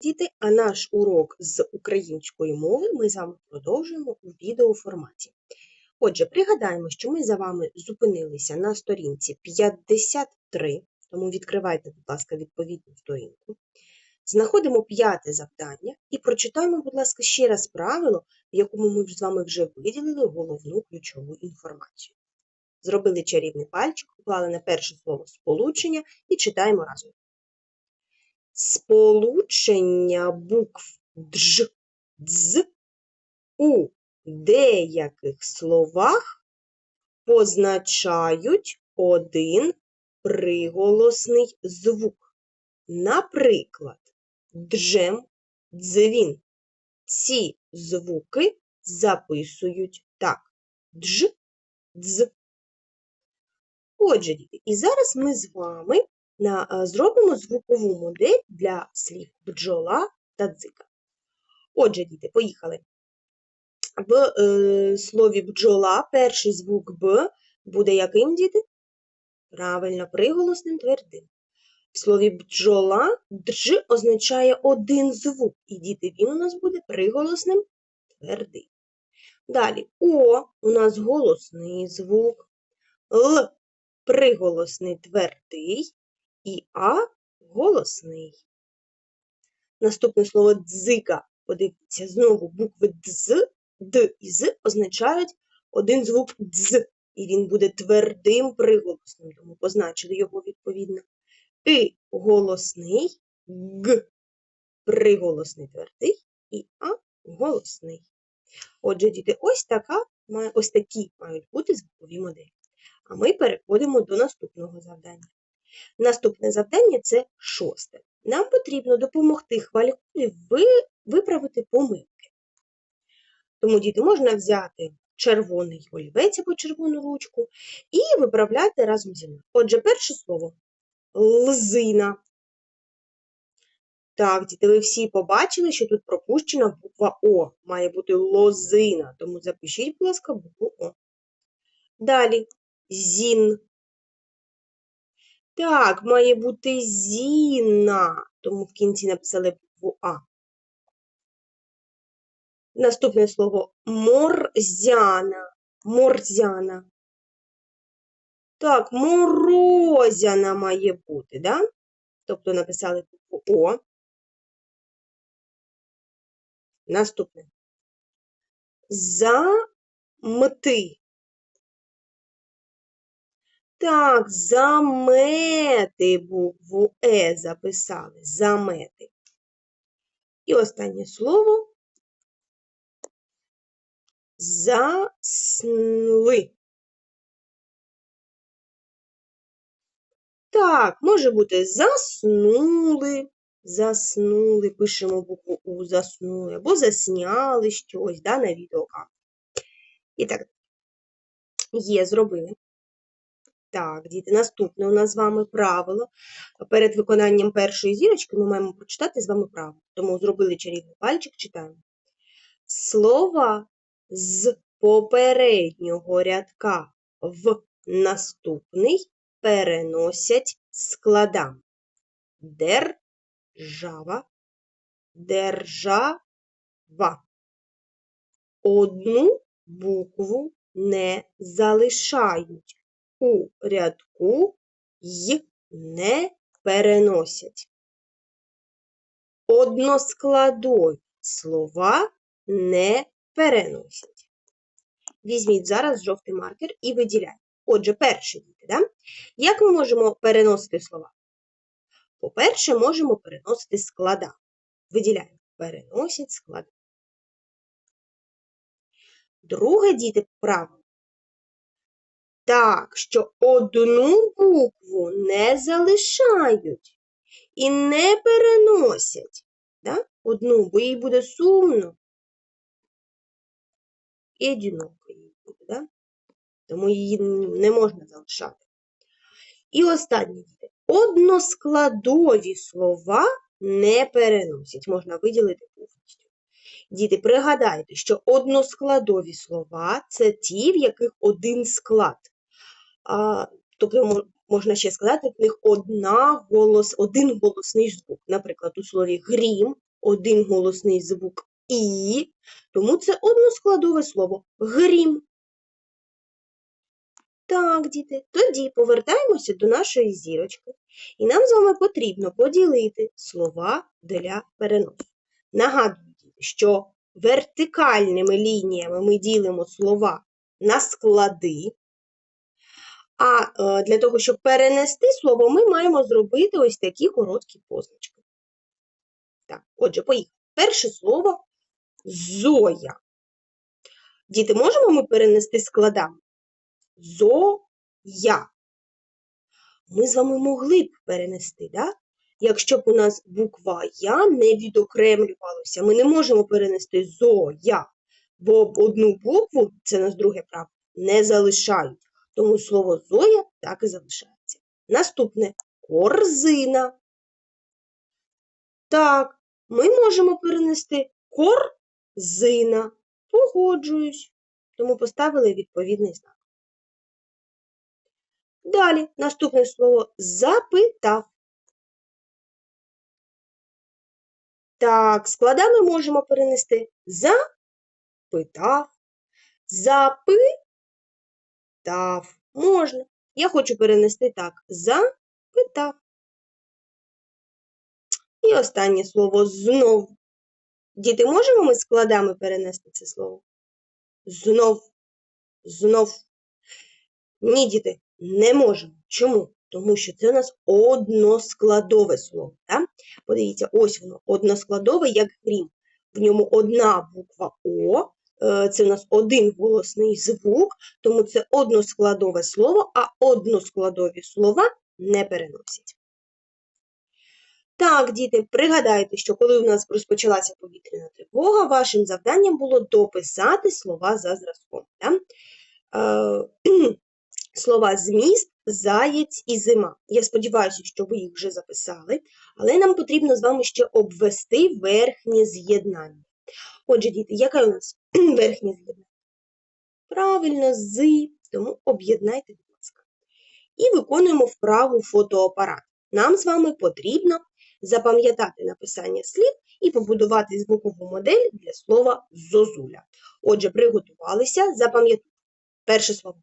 Діти, а наш урок з української мови ми з вами продовжуємо у відеоформаті. Отже, пригадаємо, що ми за вами зупинилися на сторінці 53, тому відкривайте, будь ласка, відповідну сторінку. Знаходимо п'яте завдання і прочитаємо, будь ласка, ще раз правило, в якому ми з вами вже виділили головну ключову інформацію. Зробили чарівний пальчик, уклали на перше слово сполучення і читаємо разом. Сполучення букв дж, дз у деяких словах позначають один приголосний звук. Наприклад, джем, дзвін. Ці звуки записують так: дж, дз. Отже, і зараз ми з вами на, е, зробимо звукову модель для слів бджола та дзика. Отже, діти, поїхали. В е, слові бджола перший звук Б буде яким, діти? Правильно, приголосним твердим. В слові бджола дж означає один звук, і діти він у нас буде приголосним твердий. Далі О у нас голосний звук, Л приголосний твердий і А голосний. Наступне слово дзика. Подивіться, знову букви дз, д і з означають один звук дз, і він буде твердим приголосним, тому позначили його відповідно. И голосний, г приголосний твердий і А голосний. Отже, діти, ось така, ось такі мають бути звукові моделі. А ми переходимо до наступного завдання. Наступне завдання це шосте. Нам потрібно допомогти хвалькові виправити помилки. Тому, діти, можна взяти червоний олівець або червону ручку і виправляти разом зі мною. Отже, перше слово лзина. Так, діти, ви всі побачили, що тут пропущена буква О. Має бути лозина, тому запишіть, будь ласка, букву О. Далі зін. Так, має бути зіна, тому в кінці написали букву А. Наступне слово морзяна. Морзяна. Так, морозяна має бути, да? Тобто написали букву О. Наступне. Замти. Так, замети букву Е записали. Замети. І останнє слово засли. Так, може бути заснули, заснули, пишемо букву У, заснули, або засняли щось да, на відеокамеру. І так, є, зробили. Так, діти, наступне у нас з вами правило. Перед виконанням першої зірочки ми маємо прочитати з вами правило. Тому зробили чарівний пальчик, читаємо. Слова з попереднього рядка в наступний переносять складами. Держава, держава. Одну букву не залишають у рядку й не переносять. Односкладові слова не переносять. Візьміть зараз жовтий маркер і виділяйте. Отже, перше діти, да? як ми можемо переносити слова? По-перше, можемо переносити склада. Виділяємо, переносять склада. Друге діти правило. Так, що одну букву не залишають і не переносять. Да? Одну, бо їй буде сумно. І одиноко їй буде, да? тому її не можна залишати. І останнє діти. Односкладові слова не переносять, можна виділити повністю. Діти, пригадайте, що односкладові слова це ті, в яких один склад. Тобто, можна ще сказати, в них одна голос, один голосний звук. Наприклад, у слові грім один голосний звук І, тому це односкладове слово грім. Так, діти, тоді повертаємося до нашої зірочки, і нам з вами потрібно поділити слова для переносу. Нагадую, що вертикальними лініями ми ділимо слова на склади, а е, для того, щоб перенести слово, ми маємо зробити ось такі короткі позначки. Так, отже, поїхали. Перше слово Зоя. Діти, можемо ми перенести складами? Зоя. Ми з вами могли б перенести, да? якщо б у нас буква Я не відокремлювалася. Ми не можемо перенести Зоя, бо одну букву, це нас друге право, не залишають. Тому слово Зоя так і залишається. Наступне корзина. Так, ми можемо перенести корзина. Погоджуюсь. Тому поставили відповідний знак. Далі наступне слово запитав. Так, складами можемо перенести запитав, запитав. Можна. Я хочу перенести так. Запитав. І останнє слово знов. Діти, можемо ми складами перенести це слово? Знов. Знов. Ні, діти, не можемо. Чому? Тому що це у нас односкладове слово. Так? Подивіться, ось воно односкладове, як грім. В ньому одна буква О, це у нас один голосний звук, тому це односкладове слово, а односкладові слова не переносять. Так, діти, пригадайте, що коли у нас розпочалася повітряна тривога, вашим завданням було дописати слова за зразком. Так? Е, слова зміст, заєць і зима. Я сподіваюся, що ви їх вже записали, але нам потрібно з вами ще обвести верхнє з'єднання. Отже, діти, яке у нас верхнє з'єднання? Правильно, з, тому об'єднайте, будь ласка. І виконуємо вправу фотоапарат. Нам з вами потрібно запам'ятати написання слів і побудувати звукову модель для слова зозуля. Отже, приготувалися, запам'ятайте. Перше слово.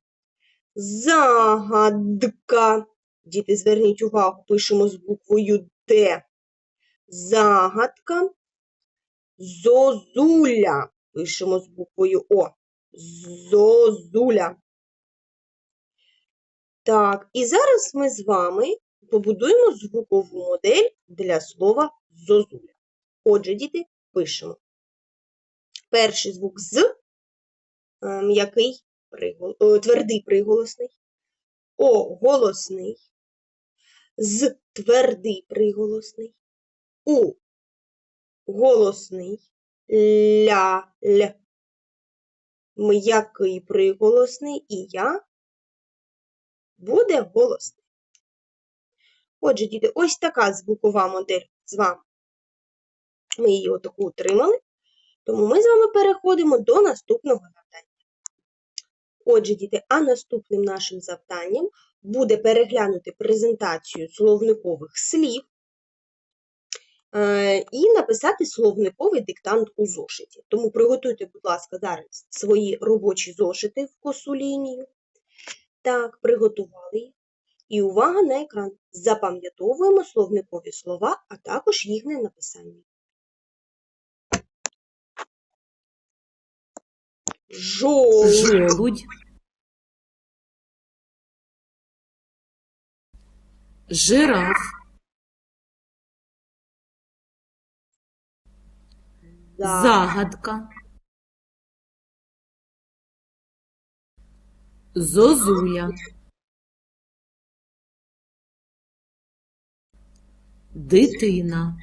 Загадка. Діти, зверніть увагу, пишемо з буквою Д. Загадка. Зозуля. Пишемо з буквою О. Зозуля. Так, і зараз ми з вами побудуємо звукову модель для слова зозуля. Отже, діти, пишемо. Перший звук з, м'який твердий приголосний, О голосний, з твердий приголосний, У голосний, ля л м'який приголосний і я буде голосний. Отже, діти, ось така звукова модель з вами. Ми її отаку отримали, тому ми з вами переходимо до наступного завдання. Отже, діти, а наступним нашим завданням буде переглянути презентацію словникових слів і написати словниковий диктант у зошиті. Тому приготуйте, будь ласка, зараз свої робочі зошити в косу лінію. Так, приготували їх. І увага на екран. Запам'ятовуємо словникові слова, а також їхнє написання. Жолудь. Жираф. Загадка. Зозуля. Дитина.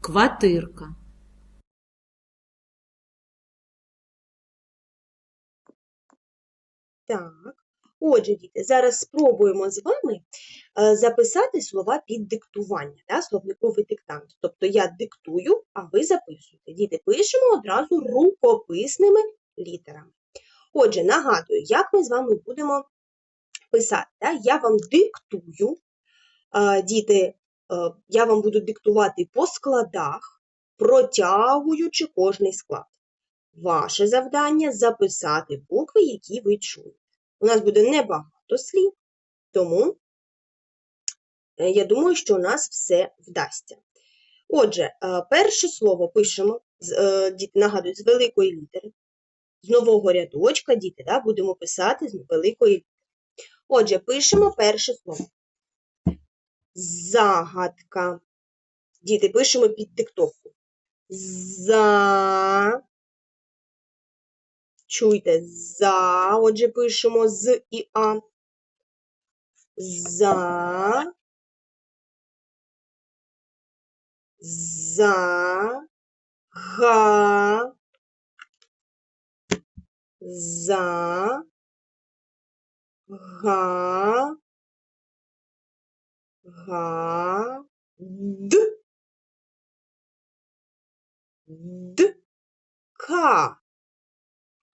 Квартирка. Так. Отже, діти, зараз спробуємо з вами е, записати слова під диктування, да, словниковий диктант. Тобто я диктую, а ви записуєте. Діти, пишемо одразу рукописними літерами. Отже, нагадую, як ми з вами будемо писати. Да? Я вам диктую, е, діти, е, я вам буду диктувати по складах, протягуючи кожний склад. Ваше завдання записати букви, які ви чуєте. У нас буде небагато слів, тому е, я думаю, що у нас все вдасться. Отже, е, перше слово пишемо, е, нагадую, з великої літери. З нового рядочка, діти, да, будемо писати з великої літери. Отже, пишемо перше слово. Загадка. Діти, пишемо під диктовку. За. Чуйте, за. Отже, пишемо з і а. За. За. Га. За. Га. Га. Д. Д. Ка.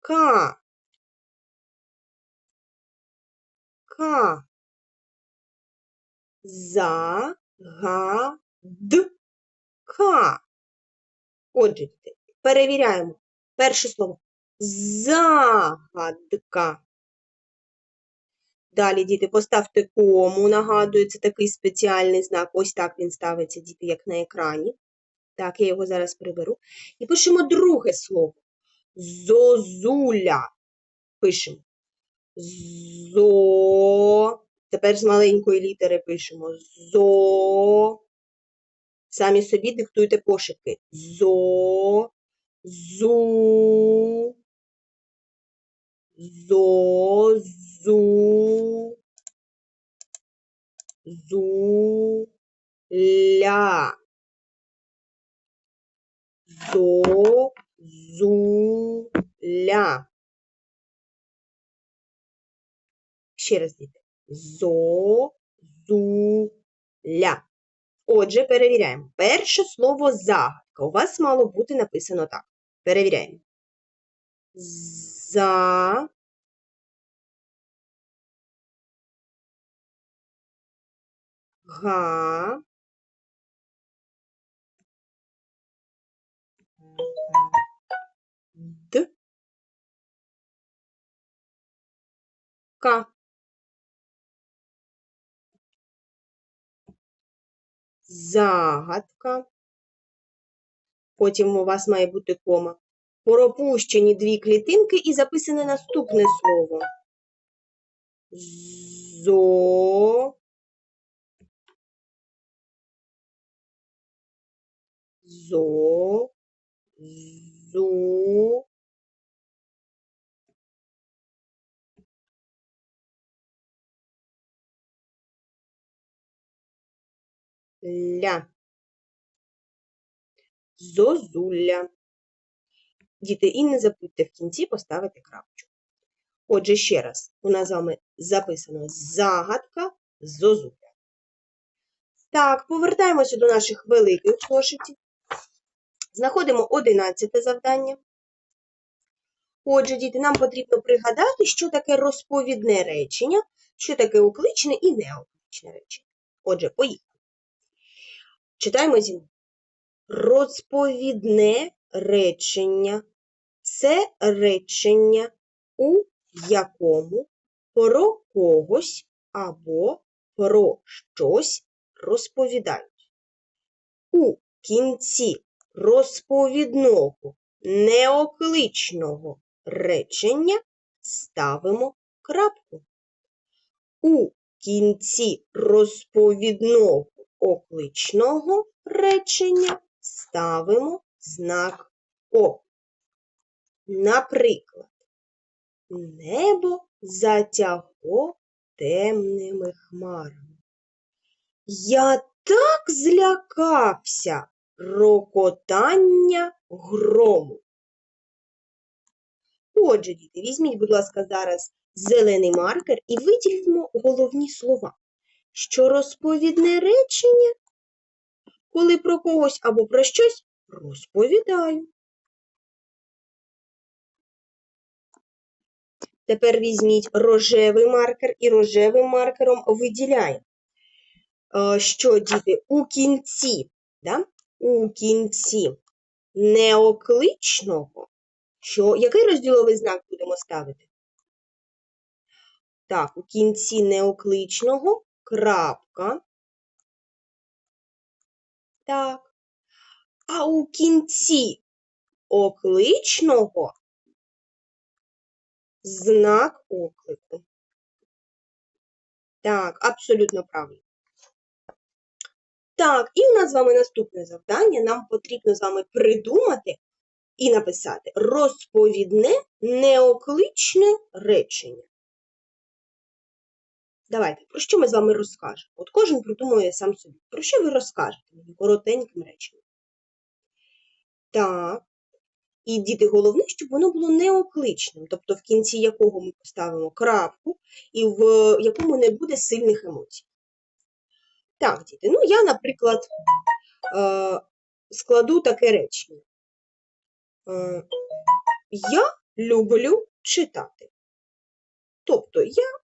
Ка. Ка. За. Га. Д. Ка. Отже, перевіряємо. Перше слово. Загадка. Далі, діти, поставте кому, нагадую, це такий спеціальний знак. Ось так він ставиться, діти, як на екрані. Так, я його зараз приберу. І пишемо друге слово. Зозуля. Пишемо. Зо. Тепер з маленької літери пишемо. Зо. Самі собі диктуйте пошепки. Зо. Зу. Зо. Зу. Зу. Ля. Зо. Зу. Ля. Ще раз діти. Зо. Зу. Ля. Отже, перевіряємо. Перше слово загадка. У вас мало бути написано так. Перевіряємо. За. Га. Ка. Загадка. Потім у вас має бути кома. Пропущені дві клітинки і записане наступне слово. Зо. Зо. Зу. Ля. Зозуля. Діти, і не забудьте в кінці поставити крапочку. Отже, ще раз, у нас з вами записано загадка зозуля. Так, повертаємося до наших великих зошитів. Знаходимо 11 завдання. Отже, діти, нам потрібно пригадати, що таке розповідне речення, що таке окличне і неокличне речення. Отже, поїхали. Читаємо зі. Розповідне речення це речення, у якому про когось або про щось розповідають. У кінці розповідного неокличного речення ставимо крапку. У кінці розповідного окличного речення ставимо знак О. Наприклад, небо затягло темними хмарами. Я так злякався рокотання грому. Отже, діти, візьміть, будь ласка, зараз зелений маркер і виділимо головні слова, що розповідне речення, коли про когось або про щось розповідаю. Тепер візьміть рожевий маркер і рожевим маркером виділяємо. е, що діти у кінці, да? у кінці неокличного, що, який розділовий знак будемо ставити? Так, у кінці неокличного крапка. Так. А у кінці окличного знак оклику. Так, абсолютно правильно. Так, і у нас з вами наступне завдання. Нам потрібно з вами придумати і написати розповідне неокличне речення. Давайте, про що ми з вами розкажемо? От кожен придумує сам собі. Про що ви розкажете мені коротеньким реченням? Так. І діти, головне, щоб воно було неокличним, тобто в кінці якого ми поставимо крапку, і в якому не буде сильних емоцій. Так, діти, ну я, наприклад, е, складу таке речення. Е, Я люблю читати. Тобто я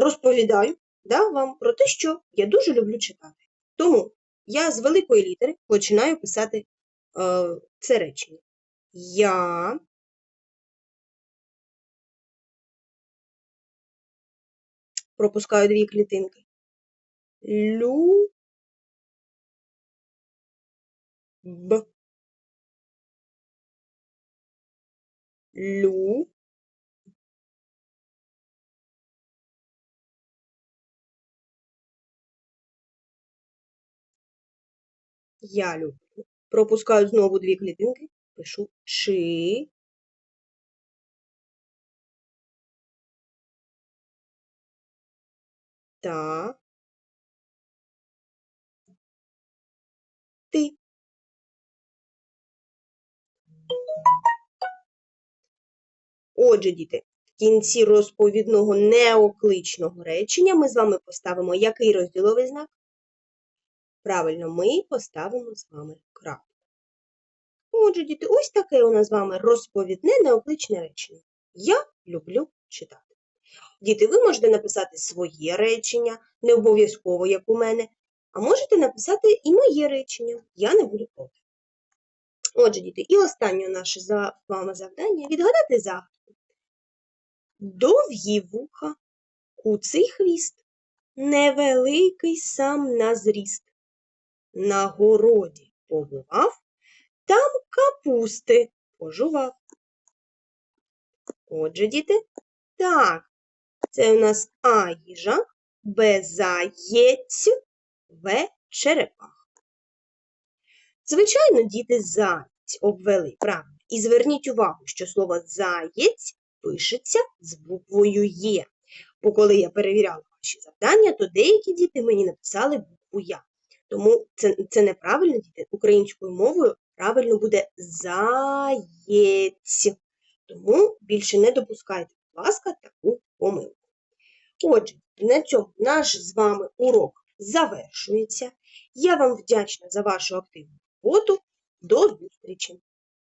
розповідаю да, вам про те, що я дуже люблю читати. Тому я з великої літери починаю писати е, це речення. Я пропускаю дві клітинки. Лю. Б. Лю. Я люблю. Пропускаю знову дві клітинки. Пишу чи. Та. Ти. Отже, діти, в кінці розповідного неокличного речення ми з вами поставимо який розділовий знак? Правильно, ми поставимо з вами крапку. Отже, діти, ось таке у нас з вами розповідне неокличне речення. Я люблю читати. Діти, ви можете написати своє речення, не обов'язково, як у мене, а можете написати і моє речення. Я не буду проти. Отже, діти, і останнє наше за вами завдання відгадати загадку. Довгі вуха, куций хвіст, невеликий сам на зріст. На городі побував, там капусти пожував. Отже, діти, так, це у нас А їжак, Б заєць, В черепах. Звичайно, діти заєць обвели правильно. І зверніть увагу, що слово заєць пишеться з буквою Є. Бо коли я перевіряла ваші завдання, то деякі діти мені написали букву Я. Тому це, це неправильно, діти. Українською мовою правильно буде заєць. Тому більше не допускайте, будь ласка, таку помилку. Отже, на цьому наш з вами урок завершується. Я вам вдячна за вашу активну роботу. До зустрічі!